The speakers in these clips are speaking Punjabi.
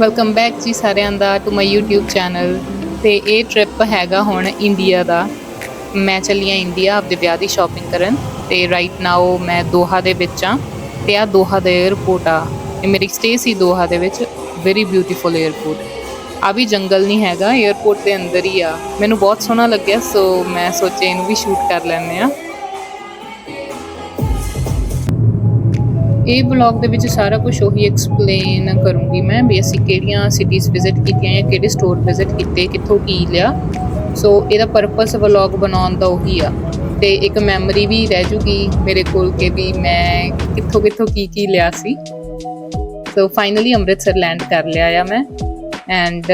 ਵੈਲਕਮ ਬੈਕ ਜੀ ਸਾਰਿਆਂ ਦਾ ਟੂ ਮਾਈ YouTube ਚੈਨਲ ਤੇ ਇਹ ਟ੍ਰਿਪ ਹੈਗਾ ਹੁਣ ਇੰਡੀਆ ਦਾ। ਮੈਂ ਚੱਲੀ ਆ ਇੰਡੀਆ ਆਪਦੇ ਵਿਆਹ ਦੀ ਸ਼ਾਪਿੰਗ ਕਰਨ ਤੇ ਰਾਈਟ ਨਾਓ ਮੈਂ ਦੋਹਾ ਦੇ ਵਿੱਚ ਆ ਤੇ ਆ ਦੋਹਾ ਦਾ 에ਅਰਪੋਰਟ ਆ। ਇਹ ਮੇਰੀ ਸਟੇ ਸੀ ਦੋਹਾ ਦੇ ਵਿੱਚ ਵੈਰੀ ਬਿਊਟੀਫੁਲ 에ਅਰਪੋਰਟ ਆ ਵੀ ਜੰਗਲ ਨਹੀਂ ਹੈਗਾ 에ਅਰਪੋਰਟ ਦੇ ਅੰਦਰ ਹੀ ਆ। ਮੈਨੂੰ ਬਹੁਤ ਸੋਹਣਾ ਲੱਗਿਆ ਸੋ ਮੈਂ ਸੋਚਿਆ ਇਹਨੂੰ ਵੀ ਸ਼ੂਟ ਕਰ ਲੈਣੇ ਆ। ਇਹ ਬਲੌਗ ਦੇ ਵਿੱਚ ਸਾਰਾ ਕੁਝ ਉਹੀ ਐਕਸਪਲੇਨ ਕਰੂੰਗੀ ਮੈਂ ਵੀ ਅਸੀਂ ਕਿਹੜੀਆਂ ਸਿਟੀਜ਼ ਵਿਜ਼ਿਟ ਕੀਤੀਆਂ ਜਾਂ ਕਿਹੜੇ ਸਟੋਰ ਵਿਜ਼ਿਟ ਕੀਤੇ, ਕਿੱਥੋਂ ਕੀ ਲਿਆ। ਸੋ ਇਹਦਾ ਪਰਪਸ ਵਲੌਗ ਬਣਾਉਣ ਦਾ ਉਹੀ ਆ। ਤੇ ਇੱਕ ਮੈਮਰੀ ਵੀ ਰਹਿ ਜੂਗੀ ਮੇਰੇ ਕੋਲ ਕਿ ਵੀ ਮੈਂ ਕਿੱਥੋਂ ਕਿੱਥੋਂ ਕੀ ਕੀ ਲਿਆ ਸੀ। ਸੋ ਫਾਈਨਲੀ ਅੰਮ੍ਰਿਤਸਰ ਲੈਂਡ ਕਰ ਲਿਆ ਆ ਮੈਂ। ਐਂਡ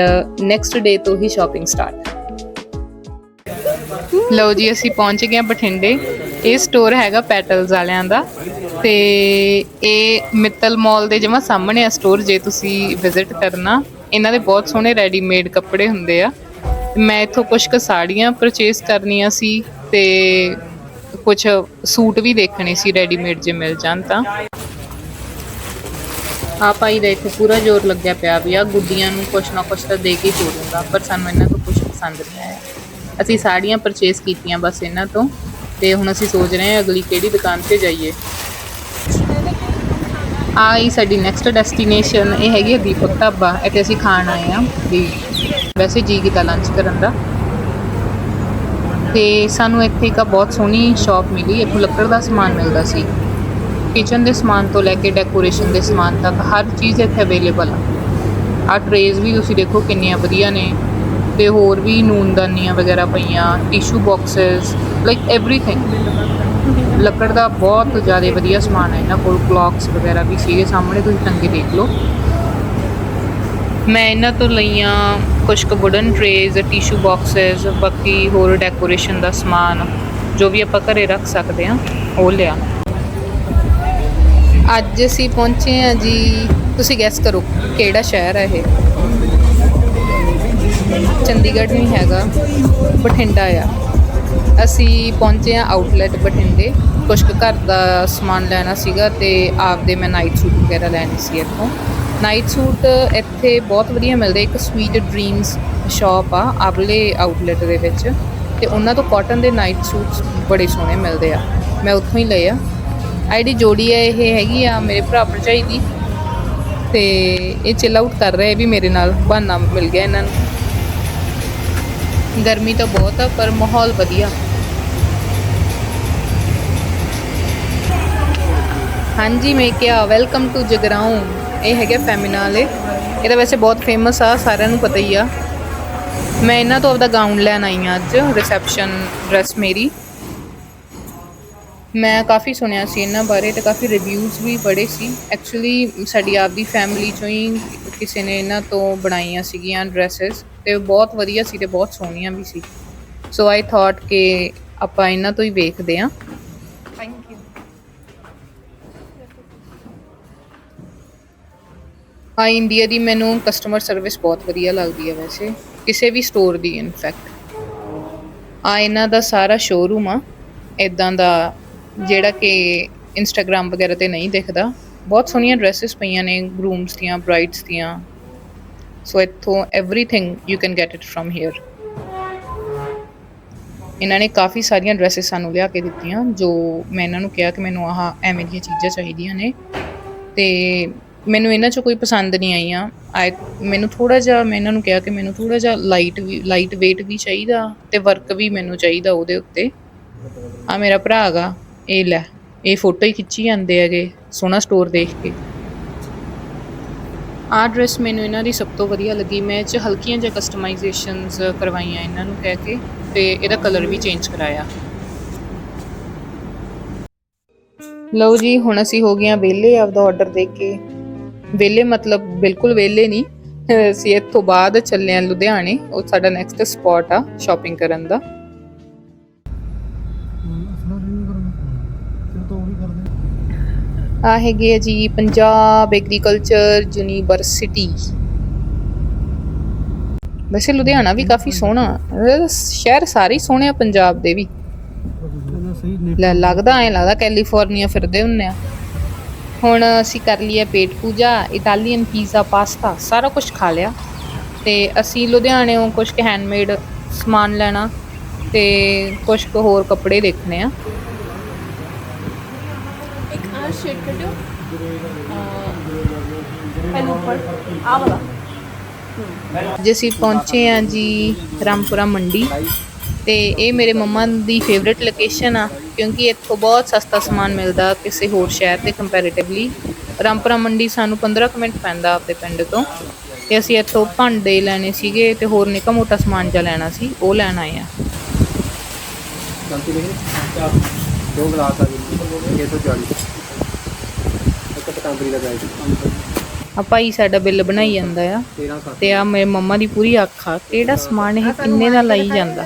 ਨੈਕਸਟ ਡੇ ਤੋਂ ਹੀ ਸ਼ਾਪਿੰਗ ਸਟਾਰਟ ਲਓ ਜੀ, ਅਸੀਂ ਪਹੁੰਚ ਗਏ ਹਾਂ ਬਠਿੰਡੇ। ਇਹ ਸਟੋਰ ਹੈਗਾ ਪੈਟਲਸ ਵਾਲਿਆਂ ਦਾ। ਤੇ ਇਹ ਮਿੱਤਲ ਮਾਲ ਦੇ ਜਮਾ ਸਾਹਮਣੇ ਆ ਸਟੋਰ ਜੇ ਤੁਸੀਂ ਵਿਜ਼ਿਟ ਕਰਨਾ। ਇਹਨਾਂ ਦੇ ਬਹੁਤ ਸੋਹਣੇ ਰੈਡੀਮੇਡ ਕੱਪੜੇ ਹੁੰਦੇ ਆ। ਮੈਂ ਇੱਥੋਂ ਕੁਝ ਕੁ ਸਾੜੀਆਂ ਪਰਚੇਸ ਕਰਨੀਆਂ ਸੀ ਤੇ ਕੁਝ ਸੂਟ ਵੀ ਦੇਖਣੇ ਸੀ ਰੈਡੀਮੇਡ ਜੇ ਮਿਲ ਜਾਣ ਤਾਂ। ਆ ਭਾਈ ਦਾ ਇੱਥੇ ਪੂਰਾ ਜ਼ੋਰ ਲੱਗਿਆ ਪਿਆ ਵੀ ਆ ਗੁੱਡੀਆਂ ਨੂੰ ਕੁਛ ਨਾ ਕੁਛ ਤਾਂ ਦੇ ਕੇ ਹੀ ਤੋੜੂੰਗਾ ਪਰ ਸਾਨੂੰ ਇਹਨਾਂ ਤੋਂ ਕੁਝ ਪਸੰਦ ਨਹੀਂ ਆਇਆ। ਅਸੀਂ ਸਾੜੀਆਂ ਪਰਚੇਸ ਕੀਤੀਆਂ ਬਸ ਇਹਨਾਂ ਤੋਂ, ਤੇ ਹੁਣ ਅਸੀਂ ਸੋਚ ਰਹੇ ਹਾਂ ਅਗਲੀ ਕਿਹੜੀ ਦੁਕਾਨ ਤੇ ਜਾਈਏ। ਆਈ ਸਾਡੀ ਨੈਕਸਟ ਡੈਸਟੀਨੇਸ਼ਨ ਇਹ ਹੈਗੀ ਹੈ ਦੀਪਕ ਢਾਬਾ, ਇੱਥੇ ਅਸੀਂ ਖਾਣ ਆਏ ਆ ਵੀ ਵੈਸੇ ਜੀ ਕੀਤਾ ਲੰਚ ਕਰਨ ਦਾ। ਤੇ ਸਾਨੂੰ ਇੱਥੇ ਇੱਕ ਬਹੁਤ ਸੋਹਣੀ ਸ਼ਾਪ ਮਿਲੀ, ਇੱਥੋਂ ਲੱਕੜ ਦਾ ਸਮਾਨ ਮਿਲਦਾ ਸੀ। ਕਿਚਨ ਦੇ ਸਮਾਨ ਤੋਂ ਲੈ ਕੇ ਡੈਕੋਰੇਸ਼ਨ ਦੇ ਸਮਾਨ ਤੱਕ ਹਰ ਚੀਜ਼ ਇੱਥੇ ਅਵੇਲੇਬਲ ਆ। ਆ ਟਰੇਜ਼ ਵੀ ਤੁਸੀਂ ਦੇਖੋ ਕਿੰਨੀਆਂ ਵਧੀਆ ਨੇ। ਤੇ ਹੋਰ ਵੀ ਨੂਨਦਾਨੀਆਂ ਵਗੈਰਾ ਪਈਆਂ ਟਿਸ਼ੂ ਬਾਕਸਸ ਲਾਈਕ ਏਵਰੀਥਿੰਗ ਲੱਕੜ ਦਾ ਬਹੁਤ ਜ਼ਿਆਦਾ ਵਧੀਆ ਸਮਾਨ ਹੈ, ਇਹਨਾਂ ਕੋਲ ਕਲੌਕਸ ਵਗੈਰਾ ਵੀ ਸੀਗੇ, ਸਾਹਮਣੇ ਤੁਸੀਂ ਟੰਗੇ ਦੇਖ ਲਓ। ਮੈਂ ਇਹਨਾਂ ਤੋਂ ਲਈਆਂ ਕੁਝ ਕੁ ਵੁਡਨ ਟ੍ਰੇਜ਼ ਟਿਸ਼ੂ ਬਾਕਸਸ ਬਾਕੀ ਹੋਰ ਡੈਕੋਰੇਸ਼ਨ ਦਾ ਸਮਾਨ, ਜੋ ਵੀ ਆਪਾਂ ਘਰੇ ਰੱਖ ਸਕਦੇ ਆ ਉਹ ਲਿਆ। ਅੱਜ ਅਸੀਂ ਪਹੁੰਚੇ ਆ ਜੀ, ਤੁਸੀਂ ਗੈਸ ਕਰੋ ਕਿਹੜਾ ਸ਼ਹਿਰ ਹੈ ਇਹ? ਚੰਡੀਗੜ੍ਹ ਨਹੀਂ ਹੈਗਾ, ਬਠਿੰਡਾ ਆ। ਅਸੀਂ ਪਹੁੰਚੇ ਆ ਆਊਟਲੈਟ ਬਠਿੰਡੇ। ਕੁਝ ਕੁ ਘਰ ਦਾ ਸਮਾਨ ਲੈਣਾ ਸੀਗਾ ਤੇ ਆਪਦੇ ਮੈਂ ਨਾਈਟ ਸੂਟ ਵਗੈਰਾ ਲੈਣੇ ਸੀ ਇੱਥੋਂ। ਨਾਈਟ ਸੂਟ ਇੱਥੇ ਬਹੁਤ ਵਧੀਆ ਮਿਲਦੇ, ਇੱਕ ਸਵੀਟ ਡ੍ਰੀਮਸ ਸ਼ਾਪ ਆ ਆਵਲੇ ਆਊਟਲੈਟ ਦੇ ਵਿੱਚ। ਤੇ ਉਹਨਾਂ ਤੋਂ ਕਾਟਨ ਦੇ ਨਾਈਟ ਸੂਟਸ ਬੜੇ ਸੋਹਣੇ ਮਿਲਦੇ ਆ। ਮੈਂ ਉੱਥੋਂ ਹੀ ਲਏ ਆ। ਆਈਡੀ ਜੋੜੀ ਹੈ ਇਹ ਹੈਗੀ ਆ ਮੇਰੇ ਭਰਾ ਭਰਜਾਈ ਦੀ। ਤੇ ਇਹ ਚਿਲ ਆਊਟ ਕਰ ਰਹੇ ਵੀ ਮੇਰੇ ਨਾਲ ਬਹਾਨਾ ਮਿਲ ਗਿਆ ਇਹਨਾਂ ਨੂੰ। ਗਰਮੀ ਤਾਂ ਬਹੁਤ ਆ, ਪਰ ਮਾਹੌਲ ਵਧੀਆ। ਹਾਂਜੀ, ਮੈਂ ਕਿਹਾ ਵੈਲਕਮ ਟੂ ਜਗਰਾਉਂ। ਇਹ ਹੈਗਾ ਫੈਮਿਨਾਲੇ ਇਹ ਤਾਂ ਵੈਸੇ ਬਹੁਤ ਫੇਮਸ ਆ, ਸਾਰਿਆਂ ਨੂੰ ਪਤਾ ਹੀ ਆ। ਮੈਂ ਇਹਨਾਂ ਤੋਂ ਆਪਦਾ ਗਾਊਨ ਲੈਣ ਆਈ ਆ ਅੱਜ ਰਿਸੈਪਸ਼ਨ ਡਰੈਸ ਮੇਰੀ। ਮੈਂ ਕਾਫੀ ਸੁਣਿਆ ਸੀ ਇਹਨਾਂ ਬਾਰੇ ਤੇ ਕਾਫੀ ਰਿਵਿਊਜ਼ ਵੀ ਪੜ੍ਹੇ ਸੀ। ਐਕਚੁਅਲੀ ਸਾਡੀ ਆਪਦੀ ਫੈਮਿਲੀ ਚੋਂ ਹੀ ਕਿਸੇ ਨੇ ਇਹਨਾਂ ਤੋਂ ਬਣਾਈਆਂ ਸੀਗੀਆਂ ਡਰੈਸਸ ਤੇ ਬਹੁਤ ਵਧੀਆ ਸੀ ਤੇ ਬਹੁਤ ਸੋਹਣੀਆਂ ਵੀ ਸੀ। ਸੋ ਆਈ ਥਾਟ ਕਿ ਆਪਾਂ ਇਹਨਾਂ ਤੋਂ ਹੀ ਵੇਖਦੇ ਹਾਂ। ਥੈਂਕ ਯੂ ਆ ਇੰਡੀਆ ਦੀ ਮੈਨੂੰ ਕਸਟਮਰ ਸਰਵਿਸ ਬਹੁਤ ਵਧੀਆ ਲੱਗਦੀ ਹੈ ਵੈਸੇ। ਕਿਸੇ ਵੀ ਸਟੋਰ ਦੀ ਇਨਫੈਕਟ ਆ ਇਹਨਾਂ ਦਾ ਸਾਰਾ ਸ਼ੋਰੂਮ ਆ। ਇਦਾਂ ਦਾ ਜਿਹੜਾ ਕਿ ਇੰਸਟਾਗ੍ਰam ਵਗੈਰਾ ਤੇ ਨਹੀਂ ਦਿਖਦਾ ਬਹੁਤ ਸੋਹਣੀਆਂ ਡਰੈਸਸ ਪਈਆਂ ਨੇ ਗਰੂਮਸ ਦੀਆਂ ਬ੍ਰਾਈਡਸ ਦੀਆਂ ਸੋ ਇੱਥੋਂ everything you can get it from here ਇਹਨਾਂ ਨੇ ਕਾਫੀ ਸਾਰੀਆਂ ਡਰੈਸਸ ਸਾਨੂੰ ਲਿਆ ਕੇ ਦਿੱਤੀਆਂ ਜੋ ਮੈਂ ਇਹਨਾਂ ਨੂੰ ਕਿਹਾ ਕਿ ਮੈਨੂੰ ਆਹ ਐਵੇਂ ਦੀਆਂ ਚੀਜ਼ਾਂ ਚਾਹੀਦੀਆਂ ਨੇ ਤੇ ਮੈਨੂੰ ਇਹਨਾਂ 'ਚੋਂ ਕੋਈ ਪਸੰਦ ਨਹੀਂ ਆਈਆਂ ਆਈ ਮੈਨੂੰ ਥੋੜਾ ਜਿਹਾ ਮੈਂ ਇਹਨਾਂ ਨੂੰ ਕਿਹਾ ਕਿ ਮੈਨੂੰ ਥੋੜਾ ਜਿਹਾ ਲਾਈਟ ਵੀ ਲਾਈਟ weight ਵੀ ਚਾਹੀਦਾ ਤੇ ਵਰਕ ਵੀ ਮੈਨੂੰ ਚਾਹੀਦਾ ਉਹਦੇ ਉੱਤੇ ਆ ਮੇਰਾ ਭਰਾ ਹੈਗਾ ਇਹ ਲੈ, ਇਹ ਫੋਟੋ ਹੀ ਖਿੱਚੀ ਜਾਂਦੇ ਹੈਗੇ, ਸੋਹਣਾ ਸਟੋਰ ਦੇਖ ਕੇ। ਆਹ ਡਰੈਸ ਮੈਨੂੰ ਇਹਨਾਂ ਦੀ ਸਭ ਤੋਂ ਵਧੀਆ ਲੱਗੀ। ਮੈਂ ਇਹ 'ਚ ਹਲਕੀਆਂ ਜਿਹਾ ਕਸਟਮਾਈਜ਼ੇਸ਼ਨਸ ਕਰਵਾਈਆਂ ਇਹਨਾਂ ਨੂੰ ਕਹਿ ਕੇ ਤੇ ਇਹਦਾ ਕਲਰ ਵੀ ਚੇਂਜ ਕਰਾਇਆ। ਲਓ ਜੀ, ਹੁਣ ਅਸੀਂ ਹੋ ਗਏ ਆ ਵਿਹਲੇ ਆਪਦਾ ਆਰਡਰ ਦੇ ਕੇ। ਵਿਹਲੇ ਮਤਲਬ ਬਿਲਕੁਲ ਵਿਹਲੇ ਨਹੀਂ। ਅਸੀਂ ਇੱਥੋਂ ਬਾਅਦ ਚੱਲੇ ਆ ਲੁਧਿਆਣੇ। ਉਹ ਸਾਡਾ ਨੈਕਸਟ ਸਪੌਟ ਆ ਸ਼ਾਪਿੰਗ ਕਰਨ ਦਾ। ਆ ਹੈਗੇ ਆ ਜੀ ਪੰਜਾਬ ਐਗਰੀਕਲਚਰ ਯੂਨੀਵਰਸਿਟੀ ਵੈਸੇ ਲੁਧਿਆਣਾ ਵੀ ਕਾਫੀ ਸੋਹਣਾ ਸ਼ਹਿਰ ਸਾਰੇ ਸੋਹਣੇ ਆ ਪੰਜਾਬ ਦੇ ਵੀ। ਲੱਗਦਾ, ਐ ਲੱਗਦਾ ਕੈਲੀਫੋਰਨੀਆ ਫਿਰਦੇ ਹੁੰਨੇ ਆ। ਹੁਣ ਅਸੀਂ ਕਰ ਲਈਏ ਪੇਟ ਪੂਜਾ, ਇਟਾਲੀਅਨ ਪੀਜ਼ਾ, ਪਾਸਤਾ, ਸਾਰਾ ਕੁਝ ਖਾ ਲਿਆ। ਤੇ ਅਸੀਂ ਲੁਧਿਆਣੇੋਂ ਕੁਝ ਕੁ ਹੈਂਡਮੇਡ ਸਮਾਨ ਲੈਣਾ ਤੇ ਕੁਝ ਕੁ ਹੋਰ ਕੱਪੜੇ ਦੇਖਣੇ ਆ। ਆ ਸ਼ੇਡ ਕੱਢਿਓ ਪੈਨ ਉੱਪਰ ਆ ਵਾਲਾ ਅੱਜ ਅਸੀਂ ਪਹੁੰਚੇ ਆ ਜੀ ਰਾਮਪੁਰਾ ਮੰਡੀ ਤੇ ਇਹ ਮੇਰੇ ਮੰਮਾ ਦੀ ਫੇਵਰਿਟ ਲੋਕੇਸ਼ਨ ਆ ਕਿਉਂਕਿ ਇੱਥੋਂ ਬਹੁਤ ਸਸਤਾ ਸਮਾਨ ਮਿਲਦਾ ਕਿਸੇ ਹੋਰ ਸ਼ਹਿਰ ਦੇ ਕੰਪੈਰੀਟਿਵਲੀ ਰਾਮਪੁਰਾ ਮੰਡੀ ਸਾਨੂੰ 15 ਕੁ ਮਿੰਟ ਪੈਂਦਾ ਆਪਣੇ ਪਿੰਡ ਤੋਂ ਤੇ ਅਸੀਂ ਇੱਥੋਂ ਭਾਂਡੇ ਲੈਣੇ ਸੀਗੇ ਤੇ ਹੋਰ ਨਿੱਕਾ ਮੋਟਾ ਸਮਾਨ ਜਿਹਾ ਲੈਣਾ ਸੀ ਉਹ ਲੈਣ ਆਏ ਆ ਗਲਤੀ ਨਹੀਂ ਦੋ ਗਲਾਸ ਆ ਗਏ 640 ਤੰਦਰੀ ਦਾ ਆ ਭਾਈ ਸਾਡਾ ਬਿੱਲ ਬਣਾਈ ਜਾਂਦਾ ਆ 13 ਸੱਤ। ਤੇ ਆ ਮੇਰੇ ਮੰਮਾ ਦੀ ਪੂਰੀ ਅੱਖ ਆ ਕਿਹੜਾ ਸਮਾਨ ਇਹ ਕਿੰਨੇ ਦਾ ਲਾਈ ਜਾਂਦਾ?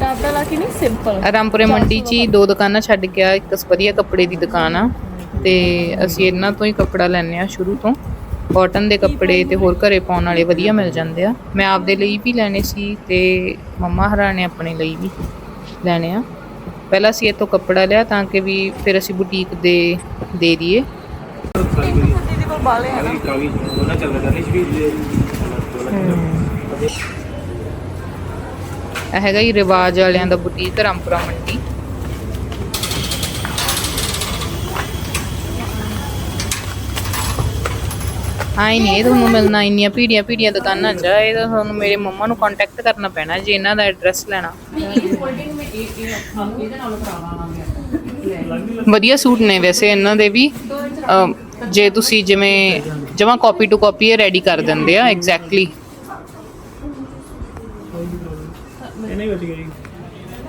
ਟਾਪਾ ਲਾ ਕੇ ਨਹੀਂ ਸਿੰਪਲ ਮੰਡੀ 'ਚ ਹੀ ਦੋ ਦੁਕਾਨਾਂ ਛੱਡ ਕੇ ਆ ਇੱਕ ਵਧੀਆ ਕੱਪੜੇ ਦੀ ਦੁਕਾਨ ਆ ਤੇ ਅਸੀਂ ਇਹਨਾਂ ਤੋਂ ਹੀ ਕੱਪੜਾ ਲੈਂਦੇ ਆ ਸ਼ੁਰੂ ਤੋਂ। ਕਾਟਨ ਦੇ ਕੱਪੜੇ ਤੇ ਹੋਰ ਘਰੇ ਪਾਉਣ ਵਾਲੇ ਵਧੀਆ ਮਿਲ ਜਾਂਦੇ ਆ। ਮੈਂ ਆਪਦੇ ਲਈ ਵੀ ਲੈਣੇ ਸੀ ਤੇ ਮੰਮਾ ਹਰਾਂ ਨੇ ਆਪਣੇ ਲਈ ਵੀ ਲੈਣੇ ਆ। ਪਹਿਲਾਂ ਅਸੀਂ ਇੱਥੋਂ ਕੱਪੜਾ ਲਿਆ ਤਾਂ ਕਿ ਵੀ ਫਿਰ ਅਸੀਂ ਬੁਟੀਕ ਦੇ ਦੇ ਦਈਏ। ਇਹ ਹੈਗਾ ਹੀ ਰਿਵਾਜ ਵਾਲਿਆਂ ਦਾ ਬੁਟੀਕ ਰਾਮਪੁਰਾ ਮੰਡੀ। ਆਈ ਨਹੀਂ ਇਹ ਤੁਹਾਨੂੰ ਮਿਲਣਾ ਇੰਨੀਆਂ ਭੀੜੀਆਂ ਭੀੜੀਆਂ ਦੁਕਾਨਾਂ 'ਚ ਇਹ ਤਾਂ ਤੁਹਾਨੂੰ ਮੇਰੇ ਮੰਮਾ ਨੂੰ ਕੰਟੈਕਟ ਕਰਨਾ ਪੈਣਾ ਜੇ ਇਹਨਾਂ ਦਾ ਐਡਰੈਸ ਲੈਣਾ। ਵਧੀਆ ਸੂਟ ਨੇ ਵੈਸੇ ਇਹਨਾਂ ਦੇ ਵੀ। ਜੇ ਤੁਸੀਂ ਜਿਵੇਂ, ਜਮਾ ਕਾਪੀ ਟੂ ਕਾਪੀ ਇਹ ਰੈਡੀ ਕਰ ਦਿੰਦੇ ਆ ਐਗਜ਼ੈਕਟਲੀ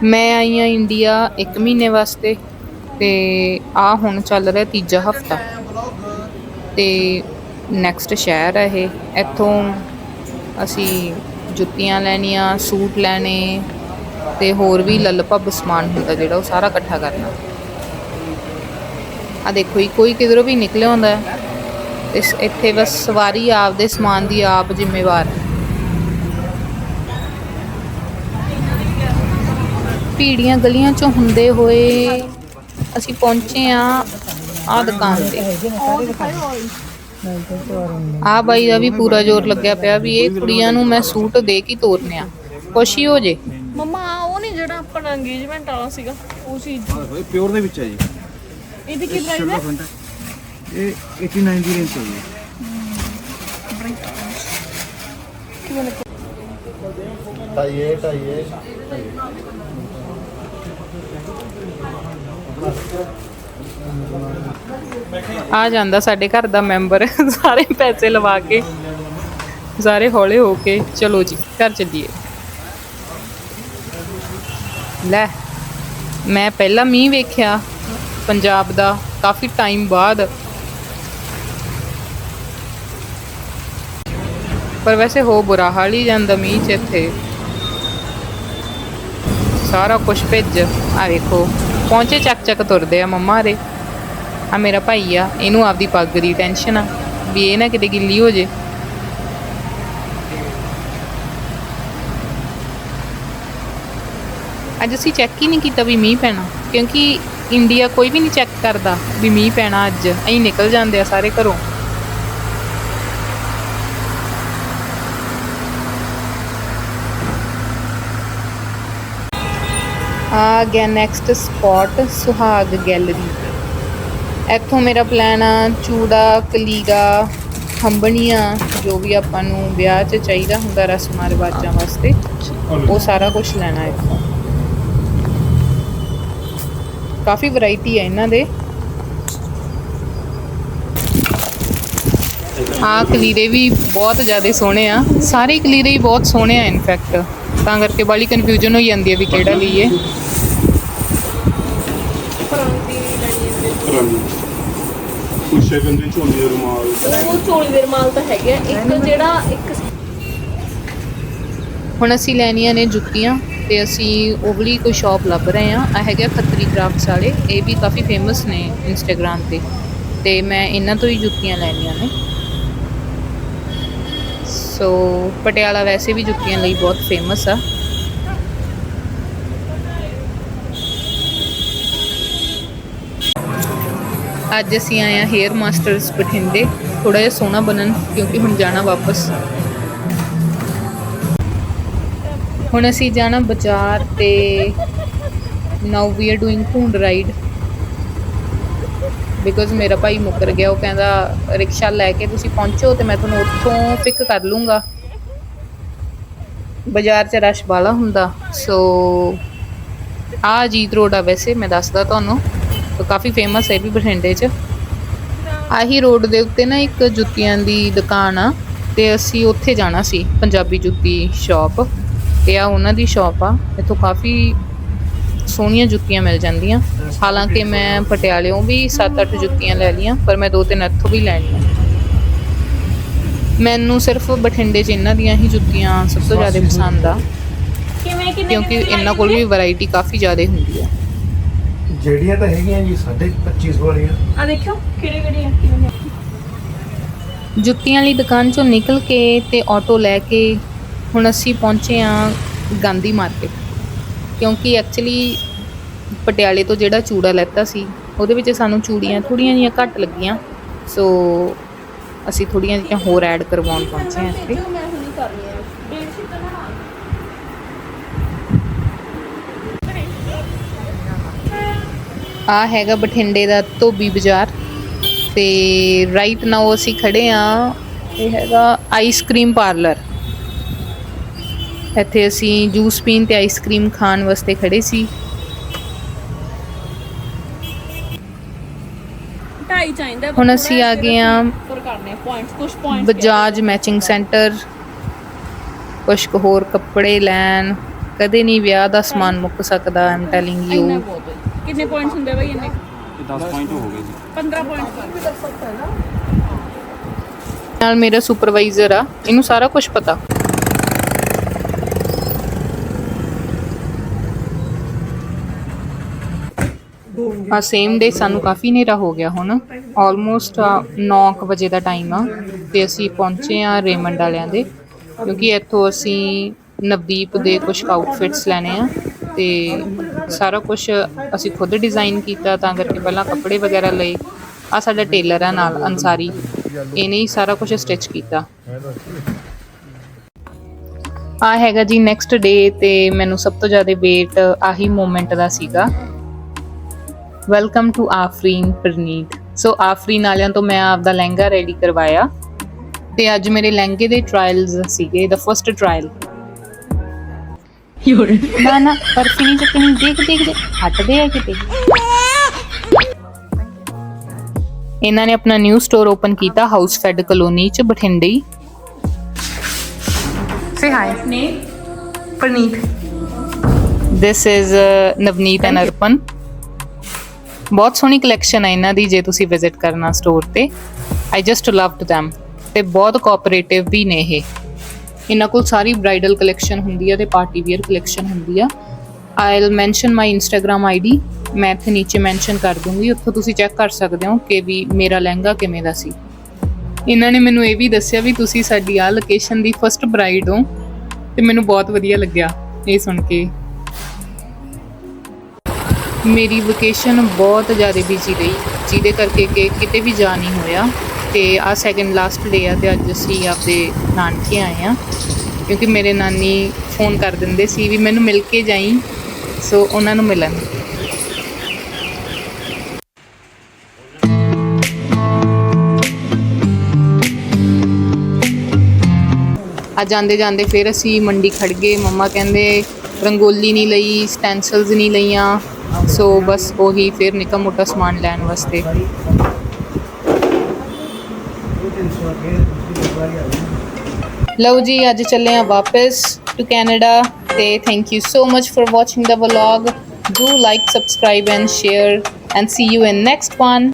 ਮੈਂ ਆਈ ਹਾਂ ਇੰਡੀਆ 1 ਮਹੀਨੇ ਵਾਸਤੇ, ਤੇ ਆ ਹੁਣ ਚੱਲ ਰਿਹਾ ਤੀਜਾ ਹਫਤਾ। ਤੇ ਨੈਕਸਟ ਸ਼ਹਿਰ ਹੈ ਇਹ। ਇੱਥੋਂ ਅਸੀਂ ਜੁੱਤੀਆਂ ਲੈਣੀਆਂ, ਸੂਟ ਲੈਣੇ ਤੇ ਹੋਰ ਵੀ ਲੱਲਪੱਬ ਸਮਾਨ ਹੁੰਦਾ ਜਿਹੜਾ ਉਹ ਸਾਰਾ ਇਕੱਠਾ ਕਰਨਾ। ਆ ਦੇਖੋ ਜੀ, ਕੋਈ ਕਿਧਰੋਂ ਵੀ ਨਿਕਲਿਆ ਹੁੰਦਾ ਹੈ। ਤੇ ਇੱਥੇ ਬਸ ਸਵਾਰੀ ਆਪਦੇ ਸਮਾਨ ਦੀ ਆਪ ਜ਼ਿੰਮੇਵਾਰ ਹੈ। ਭੀੜੀਆਂ ਗਲੀਆਂ ਚੋਂ ਹੁੰਦੇ ਹੋਏ ਅਸੀਂ ਪਹੁੰਚੇ ਆ ਆ ਦੁਕਾਨ ਤੇ। ਆ ਬਾਈ ਦਾ ਵੀ ਪੂਰਾ ਜ਼ੋਰ ਲੱਗਿਆ ਪਿਆ ਵੀ ਇਹ ਕੁੜੀਆਂ ਨੂੰ ਮੈਂ ਸੂਟ ਦੇ ਕੇ ਹੀ ਤੋਰਨੇ ਆ। ਖੁਸ਼ੀ ਹੋ ਜੇ। ਮਮਾ ਉਹ ਨਹੀਂ ਜਿਹੜਾ ਆਪਣਾ ਇੰਗੇਜਮੈਂਟ ਵਾਲਾ ਸੀਗਾ ਉਹ ਚੀਜ਼ ਪਿਓਰ ਦੇ ਵਿੱਚ ਹੈ ਜੀ। ਇਹਦੀ ਕੀ ਪ੍ਰਾਈਸ ਹੈ? ਇਹ 89 ਦੀ ਰੇਂਜ ਹੈ ਜੀ। ਢਾਈਏ ਢਾਈਏ ਆ ਜਾਂਦਾ ਸਾਡੇ ਘਰ ਦਾ ਮੈਂਬਰ। ਸਾਰੇ ਪੈਸੇ ਲਵਾ ਕੇ, ਸਾਰੇ ਹੌਲੇ ਹੋ ਕੇ, ਚਲੋ ਜੀ, ਘਰ ਚੱਲੀਏ। ਲੈ, ਮੈਂ ਪਹਿਲਾ ਮੀਂਹ ਵੇਖਿਆ, ਪੰਜਾਬ ਦਾ ਕਾਫੀ ਟਾਈਮ ਬਾਅਦ। ਪਰ ਵੈਸੇ ਹੋ ਬੁਰਾ ਹਾਲ ਹੀ ਜਾਂਦਾ ਮੀਂਹ ਚ ਇੱਥੇ। ਸਾਰਾ ਕੁਝ ਭਿੱਜ। ਆ ਵੇਖੋ ਪਹੁੰਚੇ ਚੱਕ ਚੱਕ ਤੁਰਦੇ ਆ ਮੰਮਾ ਰੇ ਆ ਮੇਰਾ ਭਾਈ ਆ, ਇਹਨੂੰ ਆਪਦੀ ਪੱਗ ਦੀ ਟੈਨਸ਼ਨ ਆ, ਵੀ ਇਹ ਨਾ ਕਿਤੇ ਗਿੱਲੀ ਹੋ ਜੇ। ਅੱਜ ਅਸੀਂ ਚੈੱਕ ਹੀ ਨਹੀਂ ਕੀਤਾ ਵੀ ਮੀਂਹ ਪੈਣਾ, ਕਿਉਂਕਿ ਇੰਡੀਆ ਕੋਈ ਵੀ ਨਹੀਂ ਚੈੱਕ ਕਰਦਾ ਵੀ ਮੀਂਹ ਪੈਣਾ ਅੱਜ। ਅਸੀਂ ਨਿਕਲ ਜਾਂਦੇ ਆ ਸਾਰੇ ਘਰੋਂ। ਆ ਗਿਆ ਨੈਕਸਟ ਸਪੌਟ ਸੁਹਾਗ ਗੈਲਰੀ ਇੱਥੋਂ ਮੇਰਾ ਪਲਾਨ ਆ, ਚੂੜਾ, ਕਲੀਰਾ ਖੰਬਣੀਆਂ ਜੋ ਵੀ ਆਪਾਂ ਨੂੰ ਵਿਆਹ 'ਚ ਚਾਹੀਦਾ ਹੁੰਦਾ ਰਸਮਾਂ ਰਿਵਾਜਾਂ ਵਾਸਤੇ, ਉਹ ਸਾਰਾ ਕੁਝ ਲੈਣਾ ਇੱਥੋਂ। ਕਾਫੀ ਵੈਰਾਈਟੀ ਹੈ ਇਹਨਾਂ ਦੇ। ਆ ਕਲੀਰੇ ਵੀ ਬਹੁਤ ਜ਼ਿਆਦਾ ਸੋਹਣੇ ਆ। ਸਾਰੇ ਕਲੀਰੇ ਹੀ ਬਹੁਤ ਸੋਹਣੇ ਆ ਇਨਫੈਕਟ ਤਾਂ ਕਰਕੇ ਬਾਲੀ ਕਨਫਿਊਜ਼ਨ ਹੋ ਜਾਂਦੀ ਹੈ ਵੀ ਕਿਹੜਾ ਲਈਏ। ਕੁਛ ਗੰਦੇ ਝੋਨੇ ਦੇ ਰੁਮਾਲ? ਉਹ ਚੋਲੀ ਦੇ ਰਮਾਲ ਤਾਂ ਹੈਗੇ ਆ। ਇੱਕ ਜਿਹੜਾ ਇੱਕ ਹੁਣ ਅਸੀਂ ਲੈਣੀਆਂ ਨੇ ਜੁੱਤੀਆਂ ਤੇ ਅਸੀਂ ਉਹ ਵਾਲੀ ਕੋਈ ਸ਼ਾਪ ਲੱਭ ਰਹੇ ਆ ਆ ਹੈਗਾ ਖੱਤਰੀ ਕਰਾਫਟਸ ਵਾਲੇ। ਇਹ ਵੀ ਕਾਫੀ ਫੇਮਸ ਨੇ ਇੰਸਟਾਗ੍ਰam ਤੇ। ਤੇ ਮੈਂ ਇਹਨਾਂ ਤੋਂ ਹੀ ਜੁੱਤੀਆਂ ਲੈਣੀਆਂ ਨੇ। ਸੋ ਪਟਿਆਲਾ ਵੈਸੇ ਵੀ ਜੁੱਤੀਆਂ ਲਈ ਬਹੁਤ ਫੇਮਸ ਆ। ਅੱਜ ਅਸੀਂ ਆਏ ਆ ਹੇਅਰ ਮਾਸਟਰਸ ਬਠਿੰਡੇ। ਥੋੜਾ ਜਿਹਾ ਸੋਹਣਾ ਬਣਨ, ਕਿਉਂਕਿ ਹੁਣ ਜਾਣਾ ਵਾਪਸ। ਹੁਣ ਅਸੀਂ ਜਾਣਾ ਬਾਜ਼ਾਰ ਤੇ ਨਾਓ ਵੀ ਆਰ ਡੂਇੰਗ ਭੁੰਡ ਰਾਈਡ ਬਿਕੋਜ਼ ਮੇਰਾ ਭਾਈ ਮੁੱਕਰ ਗਿਆ, ਉਹ ਕਹਿੰਦਾ, ਰਿਕਸ਼ਾ ਲੈ ਕੇ ਤੁਸੀਂ ਪਹੁੰਚੋ ਤੇ ਮੈਂ ਤੁਹਾਨੂੰ ਉੱਥੋਂ ਪਿਕ ਕਰ ਲੂੰਗਾ। ਬਾਜ਼ਾਰ 'ਚ ਰਸ਼ ਵਾਲਾ ਹੁੰਦਾ ਸੋ ਆ ਅਜੀਤ ਰੋਡ ਆ ਵੈਸੇ, ਮੈਂ ਦੱਸਦਾ ਤੁਹਾਨੂੰ। ਕਾਫੀ ਫੇਮਸ ਹੈ ਵੀ ਬਠਿੰਡੇ 'ਚ। ਆਹੀ ਰੋਡ ਦੇ ਉੱਤੇ ਨਾ ਇੱਕ ਜੁੱਤੀਆਂ ਦੀ ਦੁਕਾਨ ਆ ਤੇ ਅਸੀਂ ਉੱਥੇ ਜਾਣਾ ਸੀ ਪੰਜਾਬੀ ਜੁੱਤੀ ਸ਼ਾਪ ਤੇ ਆ ਉਹਨਾਂ ਦੀ ਸ਼ਾਪ ਆ ਇੱਥੋਂ ਕਾਫੀ ਸੋਹਣੀਆਂ ਜੁੱਤੀਆਂ ਮਿਲ ਜਾਂਦੀਆਂ। ਹਾਲਾਂਕਿ ਮੈਂ ਪਟਿਆਲਿਓਂ ਵੀ 7-8 ਜੁੱਤੀਆਂ ਲੈ ਲਈਆਂ ਪਰ ਮੈਂ ਦੋ ਤਿੰਨ ਇੱਥੋਂ ਵੀ ਲੈਣੀਆਂ ਮੈਨੂੰ ਸਿਰਫ ਬਠਿੰਡੇ 'ਚ ਇਹਨਾਂ ਦੀਆਂ ਹੀ ਜੁੱਤੀਆਂ ਸਭ ਤੋਂ ਜ਼ਿਆਦਾ ਪਸੰਦ ਆ। ਕਿਉਂਕਿ ਇਹਨਾਂ ਕੋਲ ਵੀ ਵੈਰਾਈਟੀ ਕਾਫੀ ਜ਼ਿਆਦਾ ਹੁੰਦੀ ਆ। ਜਿਹੜੀਆਂ ਤਾਂ ਹੈਗੀਆਂ ਜੀ 25 ਵਾਲੀਆਂ। ਆ ਦੇਖਿਓ ਕਿਹੜੇ ਕਿਹੜੇ ਆ ਕਿਵੇਂ ਜੁੱਤੀਆਂ ਵਾਲੀ ਦੁਕਾਨ ਚੋਂ ਨਿਕਲ ਕੇ ਤੇ ਆਟੋ ਲੈ ਕੇ ਹੁਣ ਅਸੀਂ ਪਹੁੰਚੇ ਆ ਗਾਂਧੀ ਮਾਰਕੀਟ ਕਿਉਂਕਿ ਐਕਚੁਅਲੀ ਪਟਿਆਲੇ ਤੋਂ ਜਿਹੜਾ ਚੂੜਾ ਲੈਤਾ ਸੀ ਉਹਦੇ ਵਿੱਚ ਸਾਨੂੰ ਚੂੜੀਆਂ ਥੋੜੀਆਂ ਜਿਹੀਆਂ ਘੱਟ ਲੱਗੀਆਂ। ਸੋ ਅਸੀਂ ਥੋੜੀਆਂ ਜਿਹੀਆਂ ਹੋਰ ਐਡ ਕਰਵਾਉਣ ਪਹੁੰਚੇ ਆ ਇੱਥੇ। ਮੈਂ ਹੁਣੀ ਕਰ ਰਹੀ ਹਾਂ ਡੇਢ ਸ਼ੀਟ ਤਾਂ ਨਾ ਆ ਹੈਗਾ ਬਠਿੰਡੇ ਦਾ ਧੋਬੀ ਬਾਜ਼ਾਰ ਤੇ ਰਾਈਟ ਨਾਓ ਅਸੀਂ ਖੜੇ ਆ ਇਹ ਹੈਗਾ ਆਈਸਕ੍ਰੀਮ ਪਾਰਲਰ ਇੱਥੇ ਅਸੀਂ ਜੂਸ ਪੀਣ ਤੇ ਆਈਸਕ੍ਰੀਮ ਖਾਣ ਵਾਸਤੇ ਖੜੇ ਸੀ। ਚਾਹੀਦਾ ਹੁਣ ਅਸੀਂ ਆ ਗਏ ਆਂ ਪਰ ਕਰਨੇ ਪੁਆਇੰਟਸ ਕੁਝ ਪੁਆਇੰਟਸ ਬਜਾਜ ਮੈਚਿੰਗ ਸੈਂਟਰ ਕੁਛ ਕੁ ਹੋਰ ਕੱਪੜੇ ਲੈਣ ਕਦੇ ਨਹੀਂ ਵਿਆਹ ਦਾ ਸਮਾਨ ਮੁੱਕ ਸਕਦਾ ਆਮ ਟੈਲਿੰਗ ਯੂ ਕਿੰਨੇ ਪੁਆਇੰਟਸ ਹੁੰਦੇ ਬਈ ਇੰਨੇ? 10 ਪੁਆਇੰਟ ਹੋ ਗਏ ਜੀ। 15 ਪੁਆਇੰਟਸ ਨਾਲ ਮੇਰਾ ਸੁਪਰਵਾਈਜ਼ਰ ਆ ਇਹਨੂੰ ਸਾਰਾ ਕੁਝ ਪਤਾ। ਆ ਸੇਮ ਡੇ ਸਾਨੂੰ ਕਾਫੀ ਹਨੇਰਾ ਹੋ ਗਿਆ ਹੁਣ। ਆਲਮੋਸਟ 9 ਵਜੇ ਦਾ ਟਾਈਮ ਆ ਤੇ ਅਸੀਂ ਪਹੁੰਚੇ ਆ ਰੇਮੰਡ ਵਾਲਿਆਂ ਦੇ ਕਿਉਂਕਿ ਇੱਥੋਂ ਅਸੀਂ ਨਵਦੀਪ ਦੇ ਕੁਝ ਆਊਟਫਿਟਸ ਲੈਣੇ ਆ ਤੇ ਸਾਰਾ ਕੁਝ ਅਸੀਂ ਖੁਦ ਡਿਜ਼ਾਈਨ ਕੀਤਾ, ਤਾਂ ਕਰਕੇ ਪਹਿਲਾਂ ਕੱਪੜੇ ਵਗੈਰਾ ਲਏ। ਆ ਸਾਡਾ ਟੇਲਰ ਆ ਨਾਲ, ਅਨਸਾਰੀ। ਇਹਨੇ ਹੀ ਸਾਰਾ ਕੁਝ ਸਟਿਚ ਕੀਤਾ। ਆ ਹੈਗਾ ਜੀ ਨੈਕਸਟ ਡੇ ਤੇ ਮੈਨੂੰ ਸਭ ਤੋਂ ਜ਼ਿਆਦਾ ਵੇਟ ਆਹੀ ਮੂਮੈਂਟ ਦਾ ਸੀਗਾ। Welcome to Aafreen Praneet so Aafreen ਵਾਲਿਆਂ ਤੋਂ ਮੈਂ ਆਪਦਾ ਲਹਿੰਗਾ ਰੈਡੀ ਕਰਵਾਇਆ। ਤੇ ਅੱਜ ਮੇਰੇ ਲਹਿੰਗੇ ਦੇ ਟ੍ਰਾਇਲਸ ਸੀਗੇ ਦਾ ਫਰਸਟ ਟ੍ਰਾਇਲ ਨਾ ਨਾ ਪਰਫੀ ਨਹੀਂ ਚੱਕਣੀ ਦੇਖ ਦੇਖ ਦੇਖ ਹਟਦੇ ਆ ਕਿਤੇ। ਇਹਨਾਂ ਨੇ ਆਪਣਾ ਨਿਊ ਸਟੋਰ ਓਪਨ ਕੀਤਾ ਹਾਊਸ ਫੈਡ ਕਲੋਨੀ ਚ ਬਠਿੰਡੇ ਹੀ। ਸੇ ਹਾਈ ਨੇ Praneet. This is uh, Navneet and Arpan ਬਹੁਤ ਸੋਹਣੀ ਕਲੈਕਸ਼ਨ ਹੈ ਇਹਨਾਂ ਦੀ ਜੇ ਤੁਸੀਂ ਵਿਜ਼ਿਟ ਕਰਨਾ ਸਟੋਰ ਤੇ। I just loved them. ਤੇ ਬਹੁਤ ਕੋਆਪਰੇਟਿਵ ਵੀ ਨੇ ਇਹ। ਇਹਨਾਂ ਕੋਲ ਸਾਰੀ ਬ੍ਰਾਈਡਲ ਕਲੈਕਸ਼ਨ ਹੁੰਦੀ ਹੈ ਤੇ ਪਾਰਟੀ ਵੇਅਰ ਕਲੈਕਸ਼ਨ ਹੁੰਦੀ ਆ। I'll mention my Instagram ID ਮੈਂ ਇੱਥੇ ਨੀਚੇ ਮੈਂਸ਼ਨ ਕਰ ਦੂੰਗੀ, ਉੱਥੋਂ ਤੁਸੀਂ ਚੈੱਕ ਕਰ ਸਕਦੇ ਹੋ ਕਿ ਵੀ ਮੇਰਾ ਲਹਿੰਗਾ ਕਿਵੇਂ ਦਾ ਸੀ। ਇਹਨਾਂ ਨੇ ਮੈਨੂੰ ਇਹ ਵੀ ਦੱਸਿਆ ਵੀ ਤੁਸੀਂ ਸਾਡੀ ਆ ਲੋਕੇਸ਼ਨ ਦੀ ਫਰਸਟ ਬ੍ਰਾਈਡ ਹੋ, ਤੇ ਮੈਨੂੰ ਬਹੁਤ ਵਧੀਆ ਲੱਗਿਆ ਇਹ ਸੁਣ ਕੇ। ਮੇਰੀ ਵਕੇਸ਼ਨ ਬਹੁਤ ਜ਼ਿਆਦਾ ਬਿਜ਼ੀ ਰਹੀ, ਜਿਹਦੇ ਕਰਕੇ ਕਿ ਕਿਤੇ ਵੀ ਜਾ ਨਹੀਂ ਹੋਇਆ। ਤੇ ਆ ਸੈਕਿੰਡ ਲਾਸਟ ਡੇ ਆ ਤੇ ਅੱਜ ਅਸੀਂ ਆਪਦੇ ਨਾਨਕੇ ਆਏ ਆ ਕਿਉਂਕਿ ਮੇਰੇ ਨਾਨੀ ਫੋਨ ਕਰ ਦਿੰਦੇ ਸੀ ਵੀ ਮੈਨੂੰ ਮਿਲ ਕੇ ਜਾਈ, ਸੋ ਉਹਨਾਂ ਨੂੰ ਮਿਲਣ। ਆ ਜਾਂਦੇ ਜਾਂਦੇ ਫਿਰ ਅਸੀਂ ਮੰਡੀ ਖੜ ਗਏ। ਮੰਮਾ ਕਹਿੰਦੇ ਰੰਗੋਲੀ ਨਹੀਂ ਲਈ ਸਟੈਂਸਲਸ ਨਹੀਂ ਲਈਆਂ, ਸੋ ਬਸ ਉਹੀ ਫਿਰ ਨਿੱਕਾ ਮੋਟਾ ਸਮਾਨ ਲੈਣ ਵਾਸਤੇ। ਲਓ ਜੀ, ਅੱਜ ਚੱਲੇ ਆ ਵਾਪਸ ਟੂ ਕੈਨੇਡਾ ਤੇ thank you so much for watching the vlog do like subscribe and share and see you in next one